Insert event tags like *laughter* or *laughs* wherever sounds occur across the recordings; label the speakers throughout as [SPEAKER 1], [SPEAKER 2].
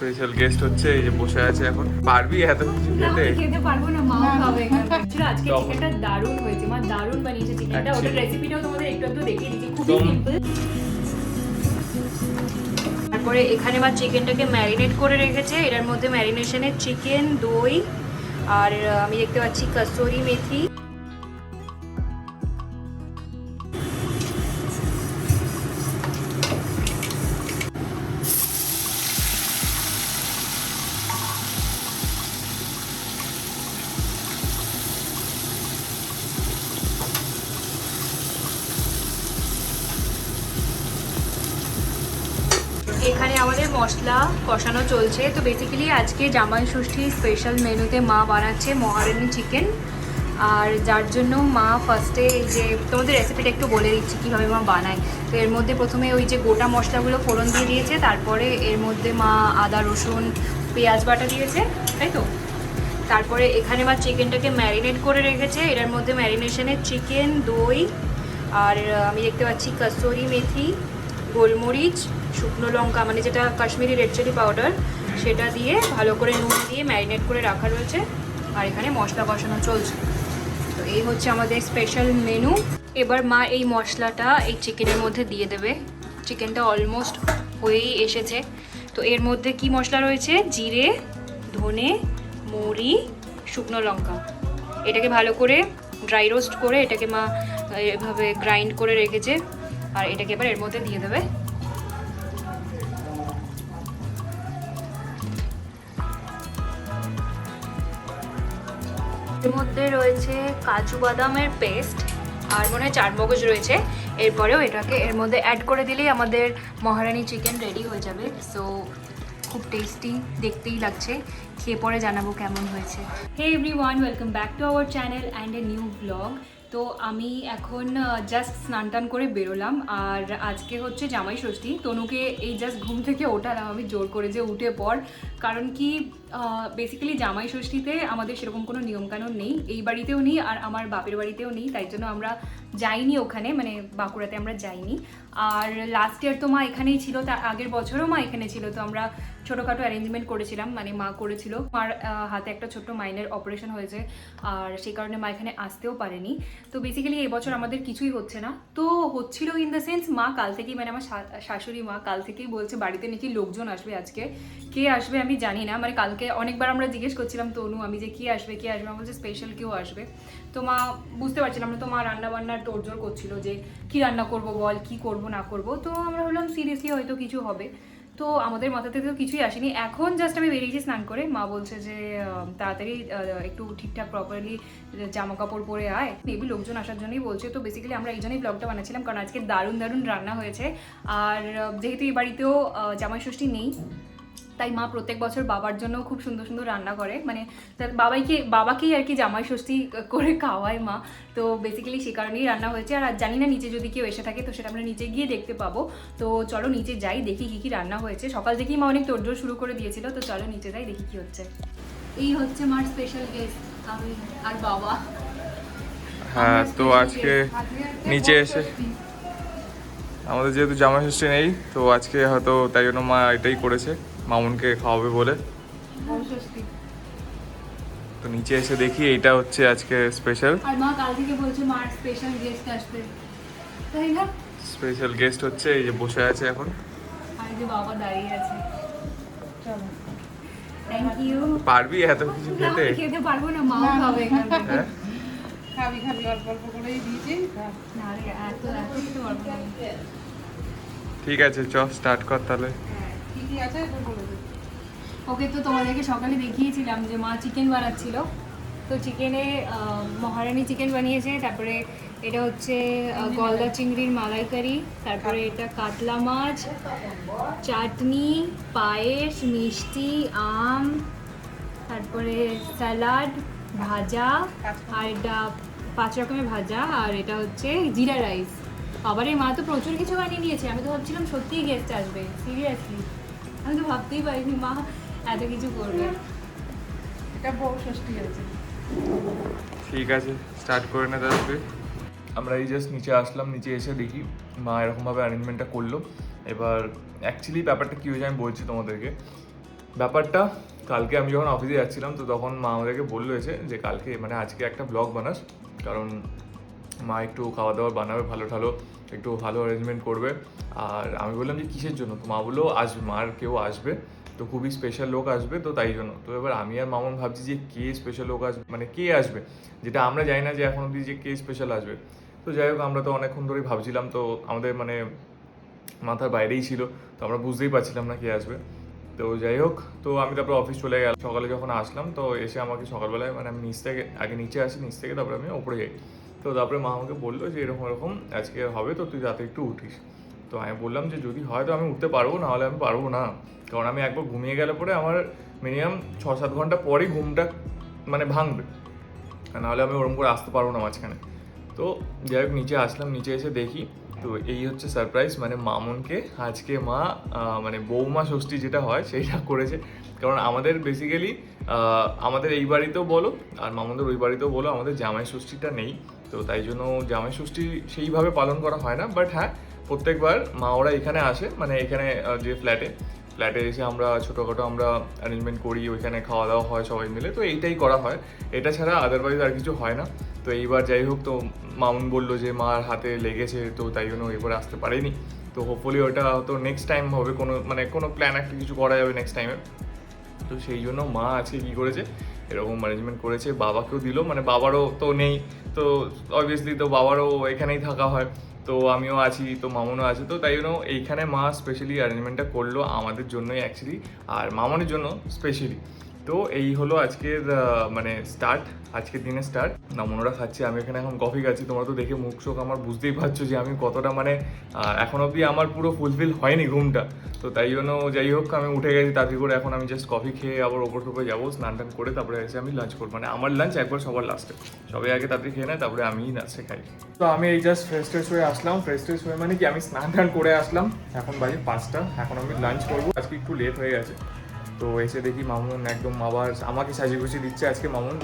[SPEAKER 1] Special guest হচ্ছে এই যে বসে আছে এখন। পারবি এত কিছু খেতে?
[SPEAKER 2] খেতে পারব না মাও খাবে আজকে চিকেনটা দারুণ হয়েছে মা দারুণ বানিয়েছে চিকেনটা ওটার রেসিপিটাও তোমাদের একটু একটু দেখিয়ে দিচ্ছি খুবই
[SPEAKER 1] তোম-
[SPEAKER 2] সিম্পল তারপরে এখানে মা চিকেনটাকে ম্যারিনেট করে রেখেছে। এটার মধ্যে ম্যারিনেশনের চিকেন দই আর আমি দেখতে পাচ্ছি কসুরি মেথি। আমাদের মশলা কষানো চলছে। তো বেসিক্যালি আজকে জামাই ষষ্ঠী স্পেশাল মেনুতে মা বানাচ্ছে মহারানি চিকেন আর যার জন্য মা ফার্স্টে যে, তোমাদের রেসিপিটা একটু বলে দিচ্ছি কীভাবে মা বানায়। তো এর মধ্যে প্রথমে ওই যে গোটা মশলাগুলো ফোড়ন দিয়ে দিয়েছে, তারপরে এর মধ্যে মা আদা, রসুন, পেঁয়াজ বাটা দিয়েছে, তাই তো? তারপরে এখানে মা চিকেনটাকে ম্যারিনেট করে রেখেছে। এটার মধ্যে ম্যারিনেশনের চিকেন দই, আর আমি দেখতে পাচ্ছি কসুরি মেথি গোলমরিচ, শুকনো লঙ্কা মানে যেটা কাশ্মীরি রেড চিলি পাউডার সেটা দিয়ে ভালো করে নুন দিয়ে ম্যারিনেট করে রাখা রয়েছে। আর এখানে মশলা কষানো চলছে। তো এই হচ্ছে আমাদের স্পেশাল মেনু এবার মা এই মশলাটা এই চিকেনের মধ্যে দিয়ে দেবে। চিকেনটা অলমোস্ট হয়েই এসেছে। তো এর মধ্যে কি মশলা রয়েছে? জিরে, ধনে, মৌরি, শুকনো লঙ্কা। এটাকে ভালো করে ড্রাই রোস্ট করে এটাকে মা এভাবে গ্রাইন্ড করে রেখেছে। আর এটাকে এবার এর মধ্যে দিয়ে দেবে। এর মধ্যে রয়েছে কাজু বাদামের পেস্ট আর মনে হয় চার মগজ রয়েছে। এরপরেও এটাকে এর মধ্যে অ্যাড করে দিলেই আমাদের মহারানি চিকেন রেডি হয়ে যাবে। সো খুব টেস্টি দেখতেই লাগছে। খেয়ে পরে জানাব কেমন হয়েছে। Hey everyone welcome back to our channel and a new vlog তো আমি এখন জাস্ট স্নান টান করে বেরোলাম, আর আজকে হচ্ছে জামাই ষষ্ঠী। তনুকে এই জাস্ট ঘুম থেকে ওঠালাম আমি জোর করে যে উঠে পর কারণ কি বেসিক্যালি জামাই ষষ্ঠীতে আমাদের সেরকম কোনো নিয়মকানুন নেই। এই বাড়িতেও নেই আর আমার বাপের বাড়িতেও নেই, তাই জন্য আমরা যাইনি ওখানে মানে বাঁকুড়াতে আমরা যাইনি। আর লাস্ট ইয়ার তো মা এখানেই ছিল, তার আগের বছরও মা এখানে ছিল, তো আমরা ছোটোখাটো অ্যারেঞ্জমেন্ট করেছিলাম মানে মা করেছিল। মার হাতে একটা ছোট্ট মাইনের অপারেশন হয়েছে, আর সেই কারণে মা এখানে আসতেও পারেনি। তো বেসিক্যালি এবছর আমাদের কিছুই হচ্ছে না। তো হচ্ছিল ইন দ্য সেন্স মা কাল থেকেই মানে আমার শাশুড়ি মা কাল থেকেই বলছে, বাড়িতে নাকি লোকজন আসবে আজকে। কে আসবে আমি জানি না মানে কালকে অনেকবার আমরা জিজ্ঞেস করছিলাম, তনু, আমি যে কি আসবে কি আসবে? আমার বলছে স্পেশাল কেউ আসবে? তো মা বুঝতে পারছিলাম না, তো মা রান্না বান্নার তোড়জোড় করছিল যে, কি রান্না করব বল, কি করব, না করব? তো আমরা ভাবলাম সিরিয়াসলি হয়তো কিছু হবে। তো আমাদের মাথা থেকে তো কিছুই আসেনি। এখন জাস্ট আমি বেরিয়েছি স্নান করে। মা বলছে যে তাড়াতাড়ি একটু ঠিকঠাক প্রপারলি জামা কাপড় পরে আয়। মেবি লোকজন আসার জন্যই বলছে। তো বেসিক্যালি আমরা এই জন্যই ব্লগটা বানাচ্ছিলাম, কারণ আজকে দারুণ দারুণ রান্না হয়েছে। আর যেহেতু এই বাড়িতেও জামাই ষষ্ঠী নেই তাই মা প্রত্যেক বছর বাবার জন্য খুব সুন্দর সুন্দর রান্না করে। মানে তার বাবাইকে বাবাকেই আর কি জামাই ষষ্ঠী করে খাওয়ায় মা। তো বেসিক্যালি সে কারণেই রান্না হয়েছে। আর জানি না নিচে যদি কেউ এসে থাকে তো সেটা আমরা নিচে গিয়ে দেখতে পাবো। তো চলো নিচে যাই দেখি কি কি রান্না হয়েছে। সকাল থেকেই মা অনেক তোড়জোড় শুরু করে দিয়েছিল তো চলো নিচে যাই দেখি কি হচ্ছে। এই হচ্ছে মার স্পেশাল গেস্ট আমি আর বাবা।
[SPEAKER 1] হ্যাঁ তো আজকে নিচে এসে আমাদের যেহেতু জামা ষষ্ঠী নেই তো আজকে হয়তো তাই জন্য মা এটাই করেছে। মামুনকে খাওয়াবে বলে। তো নিচে এসে দেখি এইটা হচ্ছে আজকে স্পেশাল
[SPEAKER 2] আর মা কাল থেকে বলছে মার স্পেশাল গেস্ট আসবে। তাই না?
[SPEAKER 1] স্পেশাল গেস্ট হচ্ছে এই যে বসে আছে এখন।
[SPEAKER 2] আর যে বাবা দাঁড়িয়ে আছে। চলো। থ্যাংক ইউ
[SPEAKER 1] পারবি এত কিছু খেতে?
[SPEAKER 2] খেতে পারব না মাও খাবে এখান থেকে।
[SPEAKER 1] হ্যাঁ
[SPEAKER 3] খাবি খাবি অল্প অল্প করেই দিয়েছি।
[SPEAKER 2] না রে, এত এত খেতে পারব না।
[SPEAKER 1] ঠিক আছে চ স্টার্ট কর তাহলে।
[SPEAKER 3] কি আছে?
[SPEAKER 2] ওকে তো তোমাদেরকে সকালে দেখিয়েছিলাম যে মা চিকেন বানাচ্ছিল। তো চিকেনে মহারানি চিকেন বানিয়েছে তারপরে এটা হচ্ছে গলদা চিংড়ির মালাইকারি তারপরে এটা কাতলা মাছ চাটনি পায়েস মিষ্টি আম তারপরে স্যালাড ভাজা আর এটা পাঁচ রকমের ভাজা আর এটা হচ্ছে জিরা রাইস। আবার এই মা তো প্রচুর কিছু বানিয়ে নিয়েছে আমি তো ভাবছিলাম সত্যিই গেস্ট আসবে। সিরিয়াসলি আমি তো ভাবতেই পারিনি মা এত কিছু করবে।
[SPEAKER 3] এটা বউ ষষ্ঠী আছে।
[SPEAKER 1] ঠিক আছে স্টার্ট করে নে তাহলে আমরা এই জাস্ট নিচে আসলাম নিচে এসে দেখি মা এরকমভাবে অ্যারেঞ্জমেন্টটা করল। এবার অ্যাকচুয়ালি ব্যাপারটা কী হয়েছে আমি বলছি তোমাদেরকে। ব্যাপারটা কালকে আমি যখন অফিসে যাচ্ছিলাম তো তখন মা আমাদেরকে বলল এসে যে কালকে মানে আজকে একটা ব্লগ বানাস। কারণ মা একটু খাওয়া দাওয়া বানাবে ভালো ঠালো একটু ভালো অ্যারেঞ্জমেন্ট করবে। আর আমি বললাম যে, কিসের জন্য? তো মা বলল আসবে মার কেউ আসবে, তো খুবই স্পেশাল লোক আসবে, তো তাই জন্য। তো এবার আমি আর মামুন ভাবছি যে, কে স্পেশাল লোক আসবে মানে কে আসবে? যেটা আমরা জানি না যে, এখন অব্দি যে, কে স্পেশাল আসবে। তো যাই হোক, আমরা তো অনেকক্ষণ ধরেই ভাবছিলাম, তো আমাদের মানে মাথার বাইরেই ছিল, তো আমরা বুঝতেই পারছিলাম না কে আসবে। তো যাই হোক, তো আমি তারপর অফিস চলে গেলাম। সকালে যখন আসলাম, তো এসে আমাকে সকালবেলায় মানে আমি নিচ থেকে, আগে নিচে আসি, নিচ থেকে তারপরে আমি ওপরে যাই। তো তারপরে মা আমাকে বলল যে এরকম এরকম আজকে হবে, তো তুই রাতে একটু উঠিস। তো আমি বললাম যে যদি হয় তো আমি উঠতে পারব না হলে আমি পারব না। কারণ আমি একবার ঘুমিয়ে গেলে পরে আমার মিনিমাম ছ সাত ঘণ্টা পরেই ঘুমটা মানে ভাঙবে। নাহলে আমি ওরকম করে আসতে পারব না মাঝখানে। তো যাই হোক, নিচে আসলাম, নিচে এসে দেখি। তো এই হচ্ছে সারপ্রাইজ মানে মামুনকে আজকে মা মানে বৌমা ষষ্ঠী যেটা হয় সেইটা করেছে। কারণ আমাদের বেসিক্যালি আমাদের এই বাড়িতেও বলো, আর মামুনদের ওই বাড়িতেও বলো, আমাদের জামাই ষষ্ঠীটা নেই। তো তাই জন্য জামাই ষষ্ঠী সেইভাবে পালন করা হয় না বাট হ্যাঁ প্রত্যেকবার মা ওরা এখানে আসে মানে এখানে যে ফ্ল্যাটে ফ্ল্যাটে এসে আমরা ছোটোখাটো আমরা অ্যারেঞ্জমেন্ট করি, ওইখানে খাওয়া দাওয়া হয় সবাই মিলে, তো এইটাই করা হয়। এটা ছাড়া আদারওয়াইজ আর কিছু হয় না। তো এইবার যাই হোক, তো মামুন বলল যে মার হাতে লেগেছে, তো তাই জন্য এবার আসতে পারেনি। তো হোপফুলি ওটা তো নেক্সট টাইম হবে, কোনো মানে কোনো প্ল্যান একটা কিছু করা যাবে নেক্সট টাইমে তো সেই জন্য মা আজকে কী করেছে এরকম ম্যানেজমেন্ট করেছে, বাবাকেও দিল মানে বাবারও তো নেই, তো অবভিয়াসলি তো বাবারও এখানেই থাকা হয়, তো আমিও আছি, তো মামনও আছে, তো তাই জন্য এইখানে মা স্পেশালি অ্যারেঞ্জমেন্টটা করল আমাদের জন্যই অ্যাকচুয়ালি আর মামনের জন্য স্পেশালি তো এই হলো আজকের মানে স্টার্ট আজকের দিনের স্টার্ট মামনরা খাচ্ছে, আমি এখানে এখন কফি খাচ্ছি, তোমরা তো দেখে মুখ চোখ আমার বুঝতেই পারছ যে আমি কতটা মানে এখন অবধি আমার পুরো ফুলফিল হয়নি ঘুমটা। তো তাই জন্য যাই হোক, আমি উঠে গেছি তাড়াতাড়ি করে, এখন আমি জাস্ট কফি খেয়ে আবার ওপর টোপরে যাব, স্নান টান করে তারপরে এসে আমি লাঞ্চ করব। মানে আমার লাঞ্চ একবার সবার লাস্টে সবাই আগে তাড়াতাড়ি খেয়ে নেয় তারপরে আমি লাস্টে খাই। তো আমি এই জাস্ট ফ্রেশ ট্রেশ হয়ে আসলাম। ফ্রেশ ট্রেশ হয়ে মানে কি, আমি স্নান টান করে আসলাম। এখন বাজে পাঁচটা, এখন আমি লাঞ্চ করব। আজকে একটু লেট হয়ে গেছে। তো এসে দেখি মামুন একদম আবার আমাকে সাজিয়ে গুছিয়ে দিচ্ছে আজকে মামুন।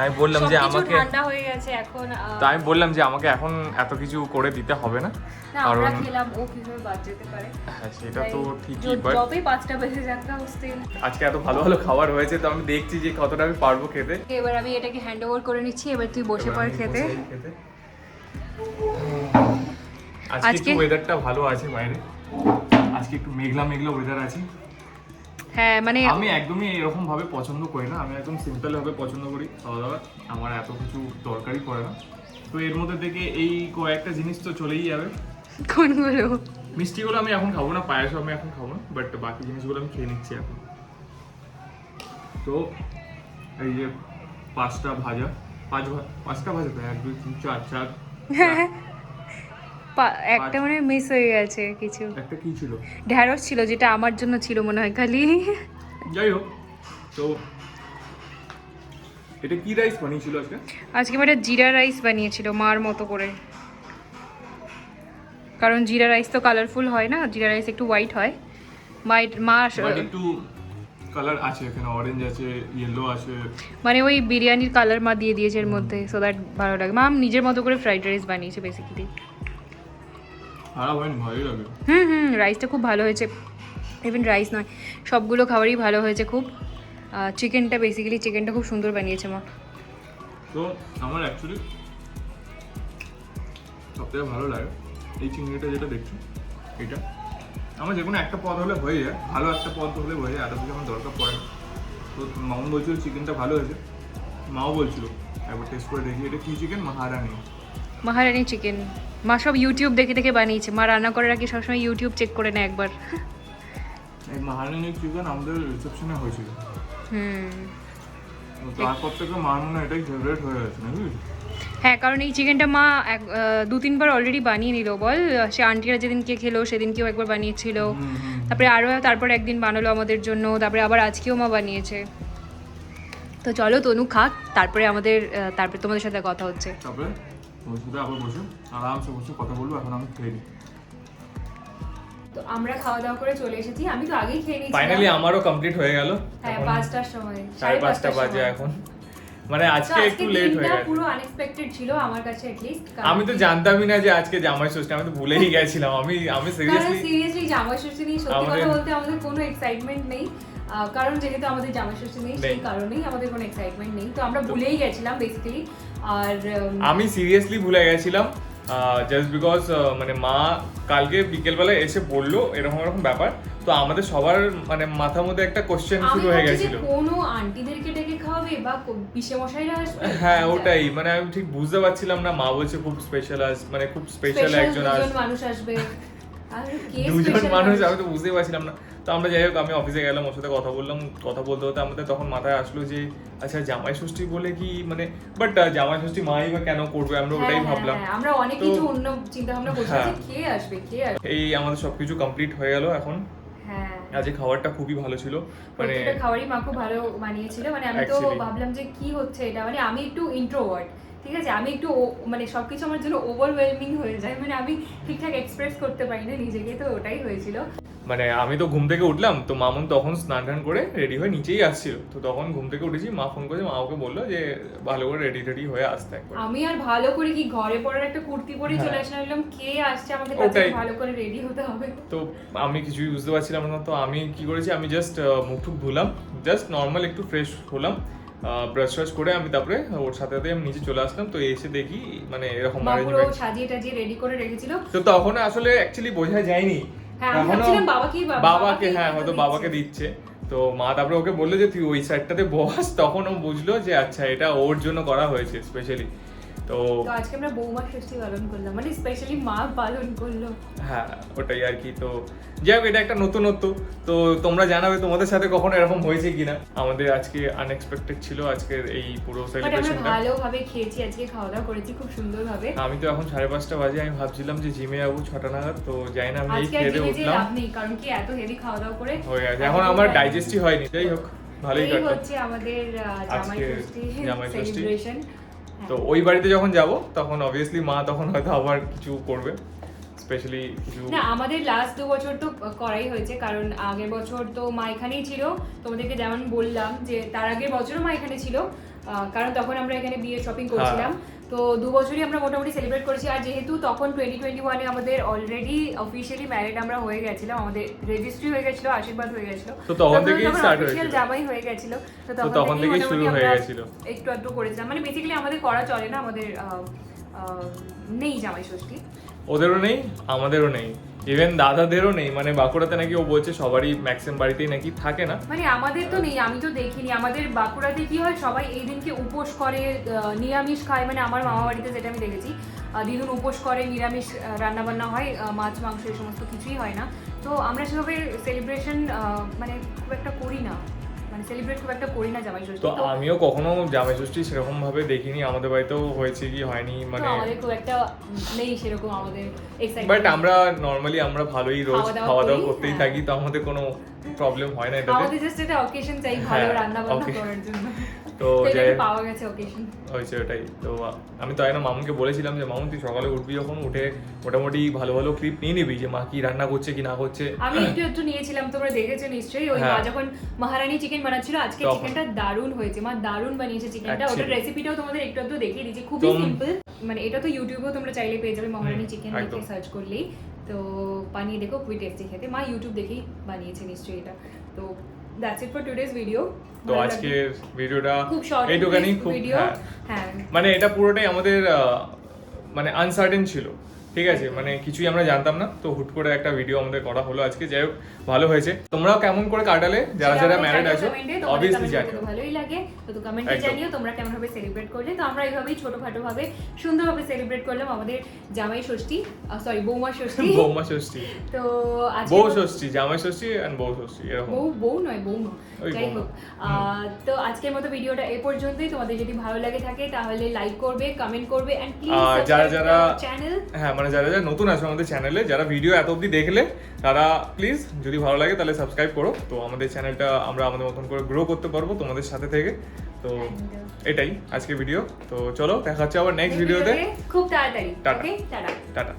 [SPEAKER 1] আমি বললাম যে আমাকে
[SPEAKER 2] ঠান্ডা হয়ে গেছে এখন
[SPEAKER 1] তো আমি বললাম যে আমাকে এখন এত কিছু করে দিতে হবে না। কারণ
[SPEAKER 2] খেলাম ও কীভাবে বাদ যেতে পারে।
[SPEAKER 1] হ্যাঁ সেটা তো ঠিকই বাট
[SPEAKER 2] যবেই পাঁচটা বেজে যাক না
[SPEAKER 1] আজকে এত ভালো ভালো খাবার হয়েছে তো আমি দেখছি যে কতটা আমি পারব খেতে।
[SPEAKER 2] এবার আমি এটাকে হ্যান্ড ওভার করে নিচ্ছি এবার তুই বসে পড় খেতে।
[SPEAKER 1] আজকে ওয়েদারটা ভালো আছে বাইরে। আজকে একটু মেঘলা মেঘলা ওয়েদার আছে।
[SPEAKER 2] হ্যাঁ মানে
[SPEAKER 1] আমি একদমই এরকম ভাবে পছন্দ করি না। আমি একদম সিম্পল ভাবে পছন্দ করি। খাওয়া দাওয়া আমার এত কিছু দরকারই পড়ে না। তো এর মধ্যে থেকে এই কয়েকটা জিনিস তো চলেই যাবে।
[SPEAKER 2] কোনগুলো?
[SPEAKER 1] মিষ্টিগুলো আমি এখন খাব না পায়েসও আমি এখন খাব না বাট বাকি জিনিসগুলো আমি খেয়ে নিচ্ছি এখন। তো এই যে পাঁচটা ভাজা পাঁচ পাঁচটা ভাজা তো এক দুই তিন চার চার। *laughs*
[SPEAKER 2] একটা মানে মিস হয়ে গেছে কিছু।
[SPEAKER 1] একটা কি ছিল?
[SPEAKER 2] ঢ্যাঁড়স ছিল যেটা আমার জন্য ছিল মনে হয় খালি।
[SPEAKER 1] যাই হোক তো এটা কি রাইস বানিয়েছিল আজকে?
[SPEAKER 2] আজকে একটা জিরা রাইস বানিয়েছিল মার মতো করে। কারণ জিরা রাইস তো কালারফুল হয় না জিরা রাইস একটু হোয়াইট হয়। মা এট- মা
[SPEAKER 1] একটু কালার আছে এখানে অরেঞ্জ আছে ইয়েলো আছে।
[SPEAKER 2] মানে ওই বিরিয়ানির কালার মা দিয়ে দিয়েছে এর মধ্যে সো দ্যাট ভালো লাগে। মা নিজের মতো করে ফ্রাইড রাইস বানিয়েছে বেসিক্যালি
[SPEAKER 1] খারাপ হয়নি ভালোই লাগে
[SPEAKER 2] হুম হুম রাইসটা খুব ভালো হয়েছে। ইভেন রাইস নয় সবগুলো খাবারই ভালো হয়েছে খুব। চিকেনটা বেসিক্যালি চিকেনটা খুব সুন্দর বানিয়েছে মা।
[SPEAKER 1] তো আমার অ্যাকচুয়ালি সবথেকে ভালো লাগে এই চিংড়িটা যেটা দেখছ এটা। আমার যে কোনো একটা পদ হলে হয়ে যায় ভালো একটা পদ হলে হয়ে যায় এত কিছু আমার দরকার পড়ে তো মামুন বলছিল চিকেনটা ভালো হয়েছে মাও বলছিল একবার টেস্ট করে দেখি এটা কি চিকেন মাহারানি।
[SPEAKER 2] মহারানি চিকেন মা সব ইউটিউব দেখে দেখে বানিয়েছে। মা রান্না করার আগে সবসময় ইউটিউব চেক করে নেয় একবার।
[SPEAKER 1] এই মাহারানি চিকেন আমাদের রিসেপশনে হয়েছিল।
[SPEAKER 2] হুম।
[SPEAKER 1] তারপর থেকে মার মনে এটাই ফেভারিট হয়ে গেছে নাকি?
[SPEAKER 2] হ্যাঁ কারণ এই চিকেনটা মা এক দু তিনবার অলরেডি বানিয়ে নিল বল? সে আন্টিরা যেদিনকে খেলো সেদিনকেও একবার বানিয়েছিল। তারপরে আরও তারপর একদিন বানালো আমাদের জন্য তারপরে আবার আজকেও মা বানিয়েছে। তো চলো তনু খাক তারপরে আমাদের তারপরে তোমাদের সাথে কথা হচ্ছে।
[SPEAKER 1] তারপরে? ওর সাথে আবার বসে আরামসে বসে কথা বলব এখন আমি খেয়ে নিই
[SPEAKER 2] তো আমরা খাওয়া দাওয়া করে চলে এসেছি আমি তো আগেই খেয়ে নিয়েছি
[SPEAKER 1] ফাইনালি আমারও কমপ্লিট হয়ে গেল।
[SPEAKER 2] হ্যাঁ পাঁচটার সময়
[SPEAKER 1] সাড়ে পাঁচটা বাজে এখন। মানে আজকে একটু লেট হয়ে গেছে।
[SPEAKER 2] পুরো আনএক্সপেক্টেড ছিল আমার কাছে
[SPEAKER 1] আমি তো জানতামই না যে আজকে জামাই ষষ্ঠী আমি তো ভুলেই গেছিলাম। আমি আমি
[SPEAKER 2] কারণ
[SPEAKER 1] সিরিয়াসলি
[SPEAKER 2] সিরিয়াসলি জামাই ষষ্ঠী নিয়ে সত্যি কথা বলতে আমাদের কোনো এক্সাইটমেন্ট নেই। আহ, কারণ যেহেতু আমাদের জামাই ষষ্ঠী নেই সেই কারণেই আমাদের কোনো এক্সাইটমেন্ট নেই। তো আমরা ভুলেই গেছিলাম বেসিক্যালি আর
[SPEAKER 1] আমি সিরিয়াসলি ভুলে গেছিলাম জাস্ট বিকজ মানে মা কালকে বিকেলবেলায় এসে বলল এরকম এরকম ব্যাপার। তো আমাদের সবার মানে মাথার মধ্যে একটা কোশ্চেন শুরু হয়ে গেছিল।
[SPEAKER 2] কোনো আন্টিদেরকে ডেকে খাওয়াবে বা পিসে মশাইরা আসবে?
[SPEAKER 1] হ্যাঁ ওটাই। মানে আমি ঠিক বুঝতে পারছিলাম না মা বলছে খুব স্পেশাল আস মানে খুব স্পেশাল একজন
[SPEAKER 2] মানুষ আসবে। আর কে *laughs*
[SPEAKER 1] দুজন মানুষ? আমি তো বুঝতেই পারছিলাম না। তো আমরা যাই হোক আমি অফিসে গেলাম ওর সাথে কথা বললাম। কথা বলতে হতে আমাদের তখন মাথায় আসলো যে আচ্ছা জামাই ষষ্ঠী বলে কি মানে বাট জামাই ষষ্ঠী মাই বা কেন করবে? আমরা
[SPEAKER 2] হ্যাঁ,
[SPEAKER 1] ওটাই
[SPEAKER 2] হ্যাঁ,
[SPEAKER 1] ভাবলাম।
[SPEAKER 2] হ্যাঁ, আমরা অনেক কিছু অন্য চিন্তা ভাবনা করছি
[SPEAKER 1] হ্যাঁ।
[SPEAKER 2] কে আসবে কে আসবে।
[SPEAKER 1] এই আমাদের সবকিছু কমপ্লিট হয়ে গেল এখন।
[SPEAKER 2] হ্যাঁ।
[SPEAKER 1] আজকে খাবারটা খুবই ভালো ছিল। মানে
[SPEAKER 2] খাবারই মা খুব ভালো বানিয়েছিল। মানে আমি তো ভাবলাম যে কি হচ্ছে এটা? মানে আমি একটু ইন্ট্রোভার্ট ঠিক আছে? আমি একটু মানে সবকিছু আমার জন্য ওভারওয়েলমিং হয়ে যায়। মানে আমি ঠিকঠাক এক্সপ্রেস করতে পারি না নিজেকে তো ওটাই হয়েছিল।
[SPEAKER 1] মানে আমি তো ঘুম থেকে উঠলাম তো মামুন তখন স্নান টান করে রেডি হয়ে নিচেই আসছিল তো তখন ঘুম থেকে উঠেছি মা ফোন করেছে মা ওকে বলল যে ভালো করে রেডি টেডি হয়ে আসতে একবার
[SPEAKER 2] আমি আর ভালো করে কি ঘরে পড়ার একটা কুর্তি পরে চলে
[SPEAKER 1] হ্যাঁ।
[SPEAKER 2] আসলাম কে আসছে
[SPEAKER 1] ওটাই।
[SPEAKER 2] ভালো করে রেডি হতে হবে
[SPEAKER 1] তো আমি কিছুই বুঝতে পারছিলাম না তো আমি কি করেছি আমি জাস্ট মুখ টুক ধুলাম জাস্ট নর্মাল একটু ফ্রেশ হলাম ব্রাশ ট্রাশ করে আমি তারপরে ওর সাথে সাথে আমি নিচে চলে আসলাম তো এসে দেখি মানে এরকম
[SPEAKER 2] সাজিয়ে টাজিয়ে রেডি করে রেখেছিল
[SPEAKER 1] তো তখন আসলে অ্যাকচুয়ালি বোঝা যায়নি
[SPEAKER 2] হ্যাঁ,
[SPEAKER 1] বাবাকে হ্যাঁ
[SPEAKER 2] হয়তো
[SPEAKER 1] হয়তো বাবাকে দিচ্ছে। তো মা তারপরে ওকে বলল যে তুই ওই সাইডটাতে বস। তখন ও বুঝলো যে আচ্ছা এটা ওর জন্য করা হয়েছে স্পেশালি তো
[SPEAKER 2] আজকে আমরা বৌমা ষষ্ঠী পালন করলাম মানে স্পেশালি মা পালন করল
[SPEAKER 1] হ্যাঁ ওটাই আর কি। তো যাই হোক এটা একটা নতুনত্ব। তো তোমরা জানাবে তোমাদের সাথে কখনো এরকম হয়েছে কিনা। আমাদের আজকে আনএক্সপেক্টেড ছিল আজকের এই পুরো সেলিব্রেশনটা
[SPEAKER 2] ভালোভাবে খেয়েছি আজকে খাওয়া দাওয়া করেছি খুব সুন্দরভাবে।
[SPEAKER 1] আমি তো এখন সাড়ে পাঁচটা বাজে আমি ভাবছিলাম যে জিমে যাব ছটা নাগাদ। তো যাই না আমি এই খেয়ে উঠলাম।
[SPEAKER 2] কারণ কি এত হেভি খাওয়া দাওয়া করে
[SPEAKER 1] হয়ে গেছে। এখন আমার। ডাইজেস্টই হয়নি। যাই হোক ভালোই কাটলো।
[SPEAKER 2] হচ্ছে আমাদের জামাই ষষ্ঠী। সেলিব্রেশন
[SPEAKER 1] তো ওই বাড়িতে যখন যাব তখন অবভিয়াসলি মা তখন হয়তো আবার কিছু করবে স্পেশালি কিছু
[SPEAKER 2] না আমাদের লাস্ট দু বছর তো করাই হয়েছে কারণ আগের বছর তো মা এখানেই ছিল। তোমাদেরকে যেমন বললাম যে তার আগের বছরও মা এখানে ছিল কারণ তখন আমরা এখানে বিয়ে শপিং করছিলাম। তো দু বছরই আমরা মোটামুটি সেলিব্রেট করেছি। আর যেহেতু তখন টোয়েন্টি টোয়েন্টি ওয়ানে আমাদের অলরেডি অফিসিয়ালি ম্যারিড আমরা হয়ে গেছিলাম আমাদের রেজিস্ট্রি হয়ে গেছিল আশীর্বাদ হয়ে গেছিল।
[SPEAKER 1] তো তখন থেকেই start
[SPEAKER 2] অফিসিয়াল
[SPEAKER 1] হয়েছিল।
[SPEAKER 2] জামাই হয়ে গেছিল তো
[SPEAKER 1] তখন থেকেই শুরু হয়ে গেছিল।
[SPEAKER 2] একটু একটু করেছিলাম। মানে বেসিক্যালি আমাদের করা চলে না আমাদের নেই জামাই ষষ্ঠী।
[SPEAKER 1] ওদেরও নেই আমাদেরও নেই। ইভেন দাদাদেরও নেই মানে বাঁকুড়াতে নাকি ও বলছে সবারই ম্যাক্সিমাম বাড়িতেই নাকি থাকে না।
[SPEAKER 2] মানে আমাদের তো নেই, আমি তো দেখিনি। আমাদের বাঁকুড়াতে কি হয়, সবাই এই দিনকে উপোস করে নিরামিষ খায়। মানে আমার মামা বাড়িতে যেটা আমি দেখেছি দিদুন উপোস করে, নিরামিষ রান্নাবান্না হয় মাছ, মাংস, এই সমস্ত কিছুই হয় না। তো আমরা সেভাবে সেলিব্রেশন মানে খুব একটা করি না। মানে সেলিব্রেট খুব একটা করি না জামাই ষষ্ঠী
[SPEAKER 1] তো আমিও কখনো জামাই ষষ্ঠী সেরকম ভাবে দেখিনি আমাদের বাড়িতেও হয়েছে কি হয়নি মানে
[SPEAKER 2] আমাদের খুব একটা নেই সেরকম আমাদের
[SPEAKER 1] বাট আমরা নর্মালি আমরা ভালোই রোজ
[SPEAKER 2] খাওয়া দাওয়া করি,
[SPEAKER 1] করতেই
[SPEAKER 2] হ্যাঁ।
[SPEAKER 1] থাকি তো আমাদের কোনো প্রবলেম হয় না এটাতে।
[SPEAKER 2] আমাদের জাস্ট অকেশন চাই ভালো
[SPEAKER 1] হ্যাঁ,
[SPEAKER 2] রান্না বান্না করার জন্য।
[SPEAKER 1] তো
[SPEAKER 2] তো তো পাওয়া গেছে অকেশন
[SPEAKER 1] হয়েছে ওটাই। তো আমি তাই না মামুনকে বলেছিলাম যে মামুন তুই সকালে উঠবি যখন উঠে মোটামুটি ভালো ভালো ক্লিপ নিয়ে নিবি যে মা কি রান্না করছে কি না করছে?
[SPEAKER 2] আমি একটু একটু নিয়েছিলাম তোমরা দেখেছ নিশ্চয়ই। ওই মা
[SPEAKER 1] হ্যাঁ।
[SPEAKER 2] যখন মহারানী চিকেন বানাচ্ছিল আজকে চিকেনটা দারুণ হয়েছে। মা দারুণ বানিয়েছে চিকেনটা ওটার রেসিপিটাও তোমাদের একটু একটু দেখিয়ে দিয়েছি খুবই সিম্পল মানে এটা তো ইউটিউবেও তোমরা চাইলে পেয়ে যাবে মহারানী চিকেন
[SPEAKER 1] একদম।
[SPEAKER 2] লিখে সার্চ করলেই। তো বানিয়ে দেখো খুবই টেস্টি খেতে। মা ইউটিউব দেখেই বানিয়েছে নিশ্চয়ই এটা। তো that's it for today's video
[SPEAKER 1] তো আজকের ভিডিওটা
[SPEAKER 2] খুব শর্ট
[SPEAKER 1] এইটুকানি খুব
[SPEAKER 2] ভিডিও
[SPEAKER 1] হ্যাঁ।
[SPEAKER 2] হ্যাঁ।
[SPEAKER 1] মানে এটা পুরোটাই আমাদের মানে আনসার্টেন ছিল। ঠিক আছে মানে কিছুই আমরা জানতাম না। তো হুট করে একটা ভিডিও আমাদের করা হলো আজকে যাই হোক ভালো হয়েছে। তোমরাও কেমন করে কাটালে? যারা যারা ম্যারিড আছো অবভিয়াসলি জানিও।
[SPEAKER 2] ভালোই লাগে। তো কমেন্টে। জানিও তোমরা কেমন ভাবে সেলিব্রেট করলে। তো আমরা এইভাবেই ছোটখাটো ভাবে সুন্দরভাবে সেলিব্রেট করলাম আমাদের জামাই ষষ্ঠী সরি বৌমা ষষ্ঠী। *laughs*
[SPEAKER 1] বৌমা ষষ্ঠী।
[SPEAKER 2] তো আজকে
[SPEAKER 1] বউ ষষ্ঠী জামাই ষষ্ঠী অ্যান্ড বউ ষষ্ঠী এরকম।
[SPEAKER 2] বউ বউ নয় বৌমা। যাই হোক তো আজকের মতো ভিডিওটা এ পর্যন্তই। তোমাদের যদি ভালো লাগে থাকে তাহলে লাইক করবে কমেন্ট করবে এন্ড প্লিজ
[SPEAKER 1] যারা যারা-
[SPEAKER 2] চ্যানেল
[SPEAKER 1] হ্যাঁ মানে যারা যারা নতুন আছে আমাদের চ্যানেলে যারা ভিডিও এত অবধি দেখলে তারা প্লিজ যদি ভালো লাগে তাহলে সাবস্ক্রাইব করো। তো আমাদের চ্যানেলটা আমরা আমাদের মতন করে গ্রো করতে পারব তোমাদের সাথে থেকে। তো এটাই আজকে ভিডিও তো চলো দেখা হচ্ছে আবার নেক্সট ভিডিওতে
[SPEAKER 2] খুব তাড়াতাড়ি।
[SPEAKER 1] টাটা।
[SPEAKER 2] টাটা।
[SPEAKER 1] টাটা।